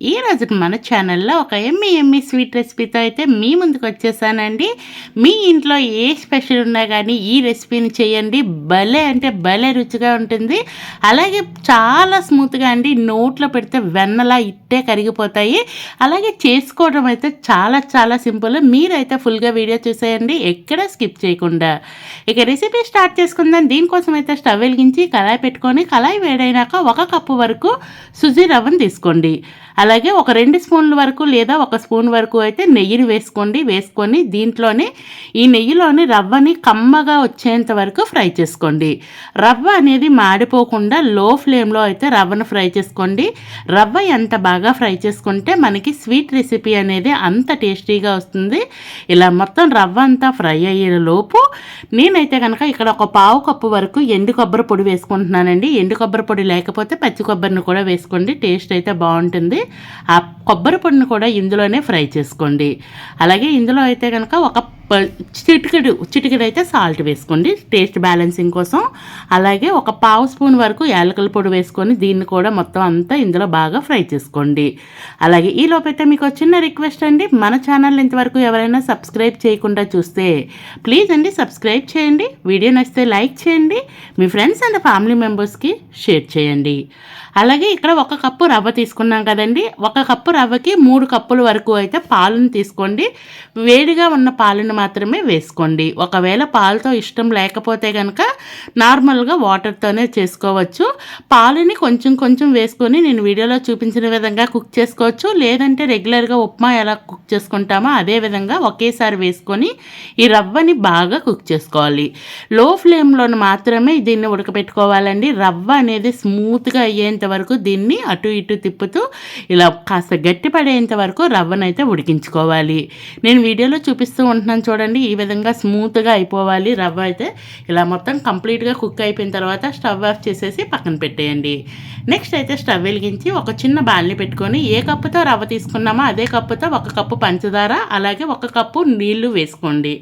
ఈ రోజు మన ఛానల్లో ఒక ఎమ్మి ఎమ్మి స్వీట్ రెసిపీతో అయితే మీ ముందుకు వచ్చేసానండి. మీ ఇంట్లో ఏ స్పెషల్ ఉన్నా కానీ ఈ రెసిపీని చేయండి. భలే అంటే భలే రుచిగా ఉంటుంది. అలాగే చాలా స్మూత్గా అండి. నోట్లో పెడితే వెన్నలా ఇట్టే కరిగిపోతాయి. అలాగే చేసుకోవడం అయితే చాలా చాలా సింపుల్ మీరైతే ఫుల్గా వీడియో చూసేయండి. ఎక్కడ స్కిప్ చేయకుండా. ఇక రెసిపీ స్టార్ట్ చేసుకుందాం. దీనికోసం అయితే స్టవ్ వెలిగించి కళాయి పెట్టుకొని కళాయి వేడైనాక ఒక కప్పు వరకు సుజీ రవ్వను తీసుకోండి. అలాగే ఒక రెండు స్పూన్ల వరకు లేదా ఒక స్పూన్ వరకు అయితే నెయ్యిని వేసుకోండి. వేసుకొని దీంట్లోనే ఈ నెయ్యిలోని రవ్వని కమ్మగా వచ్చేంత వరకు ఫ్రై చేసుకోండి. రవ్వ అనేది మాడిపోకుండా లో ఫ్లేమ్లో అయితే రవ్వను ఫ్రై చేసుకోండి. రవ్వ ఎంత బాగా ఫ్రై చేసుకుంటే మనకి స్వీట్ రెసిపీ అనేది అంత టేస్టీగా వస్తుంది. ఇలా మొత్తం రవ్వ అంతా ఫ్రై అయ్యే లోపు నేనైతే కనుక ఇక్కడ ఒక పావు కప్పు వరకు ఎండు కొబ్బరి పొడి వేసుకుంటున్నానండి. ఎండు కొబ్బరి పొడి లేకపోతే పచ్చి కొబ్బరిని కూడా వేసుకోండి. టేస్ట్ అయితే బాగుంటుంది. ఆ కొబ్బరి పొడిని కూడా ఇందులోనే ఫ్రై చేసుకోండి. అలాగే ఇందులో అయితే కనుక ఒక చిటికెడు చిటికెడు అయితే సాల్ట్ వేసుకోండి. టేస్ట్ బ్యాలెన్సింగ్ కోసం. అలాగే ఒక పావు స్పూన్ వరకు యాలకల పొడి వేసుకొని దీన్ని కూడా మొత్తం అంతా ఇందులో బాగా ఫ్రై చేసుకోండి. అలాగే ఈ లోపైతే మీకు చిన్న రిక్వెస్ట్ అండి. మన ఛానల్ ఇంతవరకు ఎవరైనా సబ్స్క్రైబ్ చేయకుండా చూస్తే ప్లీజ్ అండి సబ్స్క్రైబ్ చేయండి. వీడియో నచ్చితే లైక్ చేయండి. మీ ఫ్రెండ్స్ అండ్ ఫ్యామిలీ మెంబర్స్కి షేర్ చేయండి. అలాగే ఇక్కడ ఒక కప్పు రవ్వ తీసుకున్నాం కదండి. ఒక కప్పు రవ్వకి మూడు కప్పుల వరకు అయితే పాలను తీసుకోండి. వేడిగా ఉన్న పాలను మాత్రమే వేసుకోండి. ఒకవేళ పాలతో ఇష్టం లేకపోతే కనుక నార్మల్గా వాటర్తోనే చేసుకోవచ్చు. పాలని కొంచెం కొంచెం వేసుకొని నేను వీడియోలో చూపించిన విధంగా కుక్ చేసుకోవచ్చు. లేదంటే రెగ్యులర్గా ఉప్మా ఎలా కుక్ చేసుకుంటామో అదే విధంగా ఒకేసారి వేసుకొని ఈ రవ్వని బాగా కుక్ చేసుకోవాలి. లో ఫ్లేమ్లో మాత్రమే దీన్ని ఉడకపెట్టుకోవాలండి. రవ్వ అనేది స్మూత్గా అయ్యేంత వరకు దీన్ని అటు ఇటు తిప్పుతూ ఇలా కాస్త గట్టి పడేంత వరకు రవ్వనైతే ఉడికించుకోవాలి. నేను వీడియోలో చూపిస్తూ ఉంటున్నాను చూడండి ఈ విధంగా స్మూత్గా అయిపోవాలి రవ్వ అయితే. ఇలా మొత్తం కంప్లీట్గా కుక్ అయిపోయిన తర్వాత స్టవ్ ఆఫ్ చేసేసి పక్కన పెట్టేయండి. నెక్స్ట్ అయితే స్టవ్ వెలిగించి ఒక చిన్న బాల్ని పెట్టుకొని ఏ కప్పుతో రవ్వ తీసుకున్నామో అదే కప్పుతో ఒక కప్పు పంచదార అలాగే ఒక కప్పు నీళ్ళు వేసుకోండి.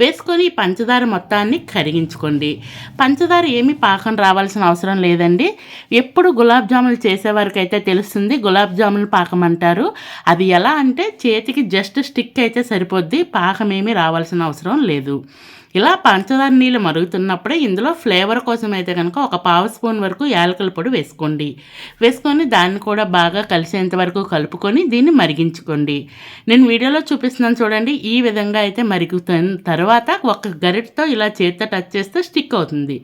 వేసుకొని ఈ పంచదార మొత్తాన్ని కరిగించుకోండి. పంచదార ఏమీ పాకం రావాల్సిన అవసరం లేదండి. ఎప్పుడు గులాబ్ జాములు చేసేవారికి అయితే తెలుస్తుంది గులాబ్ జాములు పాకం అంటారు. అది ఎలా అంటే చేతికి జస్ట్ స్టిక్ అయితే సరిపోద్ది పాకం ఏమీ రావాల్సిన అవసరం లేదు. ఇలా పంచదార నీళ్ళు మరుగుతున్నప్పుడే ఇందులో ఫ్లేవర్ కోసం అయితే కనుక ఒక పావు స్పూన్ వరకు యాలకుల పొడి వేసుకోండి. వేసుకొని దాన్ని కూడా బాగా కలిసేంత వరకు కలుపుకొని దీన్ని మరిగించుకోండి. నేను వీడియోలో చూపిస్తున్నాను చూడండి. ఈ విధంగా అయితే మరుగుతున్న తర్వాత ఒక గరిటతో ఇలా చేతితో టచ్ చేస్తే స్టిక్ అవుతుంది.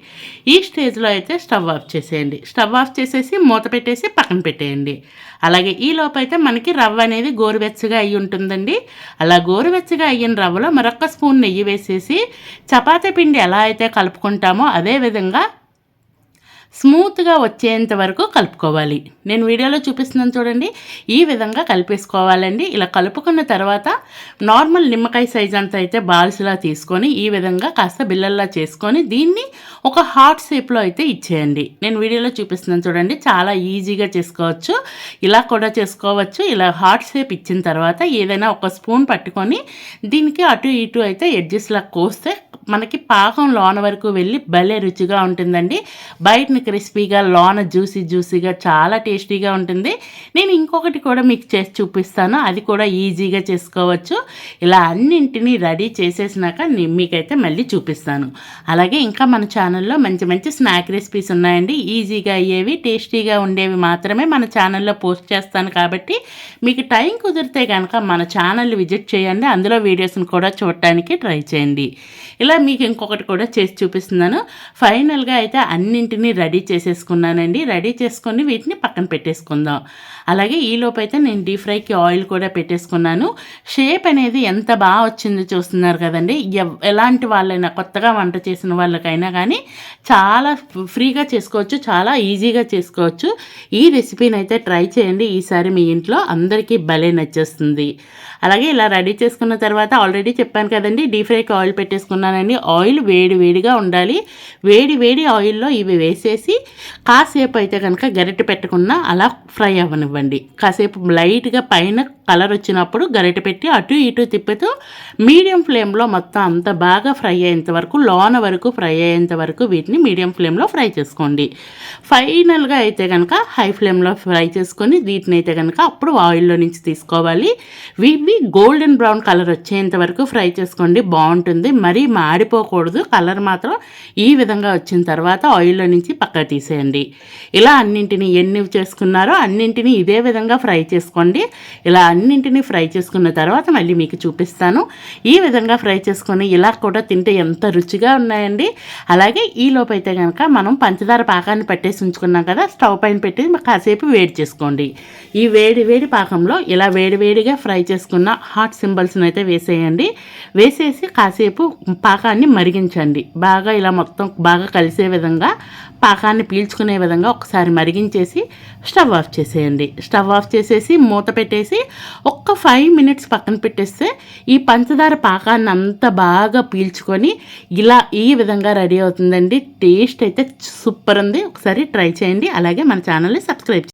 ఈ స్టేజ్లో అయితే స్టవ్ ఆఫ్ చేసేయండి. స్టవ్ ఆఫ్ చేసేసి మూత పెట్టేసి పక్కన పెట్టేయండి. అలాగే ఈ లోపైతే మనకి రవ్వ అనేది గోరువెచ్చగా అయి ఉంటుందండి. అలా గోరువెచ్చగా అయిన రవ్వలో మరొక స్పూన్ నెయ్యి వేసేసి చపాతీ పిండి ఎలా అయితే కలుపుకుంటామో అదే విధంగా స్మూత్గా వచ్చేంత వరకు కలుపుకోవాలి. నేను వీడియోలో చూపిస్తున్నాను చూడండి. ఈ విధంగా కలిపేసుకోవాలండి. ఇలా కలుపుకున్న తర్వాత నార్మల్ నిమ్మకాయ సైజ్ అంత అయితే బాల్స్లా తీసుకొని ఈ విధంగా కాస్త బిల్లల్లా చేసుకొని దీన్ని ఒక హాట్ షేప్లో అయితే ఇచ్చేయండి. నేను వీడియోలో చూపిస్తున్నాను చూడండి. చాలా ఈజీగా చేసుకోవచ్చు. ఇలా కూడా చేసుకోవచ్చు. ఇలా హాట్ షేప్ ఇచ్చిన తర్వాత ఏదైనా ఒక స్పూన్ పట్టుకొని దీనికి అటు ఇటు అయితే ఎడ్జెస్లా కోస్తే మనకి పాకం లోన వరకు వెళ్ళి భలే రుచిగా ఉంటుందండి. బయటని క్రిస్పీగా లోన జ్యూసీ జ్యూసీగా చాలా టేస్టీగా ఉంటుంది. నేను ఇంకొకటి కూడా మీకు చేసి చూపిస్తాను. అది కూడా ఈజీగా చేసుకోవచ్చు. ఇలా అన్నింటినీ రెడీ చేసేసినాక నేను మీకైతే మళ్ళీ చూపిస్తాను. అలాగే ఇంకా మన ఛానల్లో మంచి మంచి స్నాక్ రెసిపీస్ ఉన్నాయండి. ఈజీగా అయ్యేవి టేస్టీగా ఉండేవి మాత్రమే మన ఛానల్లో పోస్ట్ చేస్తాను కాబట్టి మీకు టైం కుదిరితే కనుక మన ఛానల్ విజిట్ చేయండి. అందులో వీడియోస్ని కూడా చూడటానికి ట్రై చేయండి. ఇలా మీకు ఇంకొకటి కూడా చేసి చూపిస్తున్నాను. ఫైనల్గా అయితే అన్నింటినీ రెడీ చేసేసుకున్నానండి. రెడీ చేసుకొని వీటిని పక్కన పెట్టేసుకుందాం. అలాగే ఈ అయితే నేను డీప్ ఫ్రైకి ఆయిల్ కూడా పెట్టేసుకున్నాను. షేప్ అనేది ఎంత బాగా వచ్చిందో చూస్తున్నారు కదండి. ఎవ్- ఎలాంటి వాళ్ళైనా కొత్తగా వంట చేసిన వాళ్ళకైనా కానీ చాలా ఫ్రీగా చేసుకోవచ్చు చాలా ఈజీగా చేసుకోవచ్చు. ఈ రెసిపీని అయితే ట్రై చేయండి. ఈసారి మీ ఇంట్లో అందరికీ భలే నచ్చేస్తుంది. అలాగే ఇలా రెడీ చేసుకున్న తర్వాత ఆల్రెడీ చెప్పాను కదండి డీప్ ఫ్రైకి ఆయిల్ పెట్టేసుకున్నాను పెట్టేసుకున్నానండి ఆయిల్ వేడి వేడిగా ఉండాలి. వేడి వేడి ఆయిల్లో ఇవి వేసేసి కాసేపు అయితే కనుక గరిటె పెట్టకుండా అలా ఫ్రై అవ్వనివ్వండి. కాసేపు లైట్గా పైన కలర్ వచ్చినప్పుడు గరిటె పెట్టి అటు ఇటు తిప్పుతూ మీడియం ఫ్లేమ్లో మొత్తం అంతా బాగా ఫ్రై అయ్యేంత వరకు లోన వరకు ఫ్రై అయ్యేంత వరకు వీటిని మీడియం ఫ్లేమ్లో ఫ్రై చేసుకోండి. ఫైనల్గా అయితే కనుక హై ఫ్లేమ్లో ఫ్రై చేసుకొని వీటిని అయితే కనుక అప్పుడు ఆయిల్లో నుంచి తీసుకోవాలి. వీవి గోల్డెన్ బ్రౌన్ కలర్ వచ్చేంత వరకు ఫ్రై చేసుకోండి బాగుంటుంది. మరీ మాడిపోకూడదు కలర్ మాత్రం ఈ విధంగా వచ్చిన తర్వాత ఆయిల్లో నుంచి పక్క తీసేయండి. ఇలా అన్నింటినీ ఎన్ని చేసుకున్నారో అన్నింటినీ ఇదే విధంగా ఫ్రై చేసుకోండి. ఇలా అన్నింటినీ ఫ్రై చేసుకున్న తర్వాత మళ్ళీ మీకు చూపిస్తాను. ఈ విధంగా ఫ్రై చేసుకొని ఇలా కూడా తింటే ఎంత రుచిగా ఉన్నాయండి. అలాగే ఈ లోపైతే అయితే కనుక మనం పంచదార పాకాన్ని పెట్టేసి ఉంచుకున్నాం కదా స్టవ్ పైన పెట్టి కాసేపు వేడి చేసుకోండి. ఈ వేడి వేడి పాకంలో ఇలా వేడివేడిగా ఫ్రై చేసుకున్న హాట్ సింబల్స్ని అయితే వేసేయండి. వేసేసి కాసేపు పాకాన్ని మరిగించండి. బాగా ఇలా మొత్తం బాగా కలిసే విధంగా పాకాన్ని పీల్చుకునే విధంగా ఒకసారి మరిగించేసి స్టవ్ ఆఫ్ చేసేయండి. స్టవ్ ఆఫ్ చేసేసి మూత పెట్టేసి ఒక్క ఫైవ్ మినిట్స్ పక్కన పెట్టేస్తే ఈ పంచదార పాకాన్ని అంతా బాగా పీల్చుకొని ఇలా ఈ విధంగా రెడీ అవుతుందండి. టేస్ట్ అయితే సూపర్ ఉంది. ఒకసారి ట్రై చేయండి. అలాగే మన ఛానల్ని సబ్స్క్రైబ్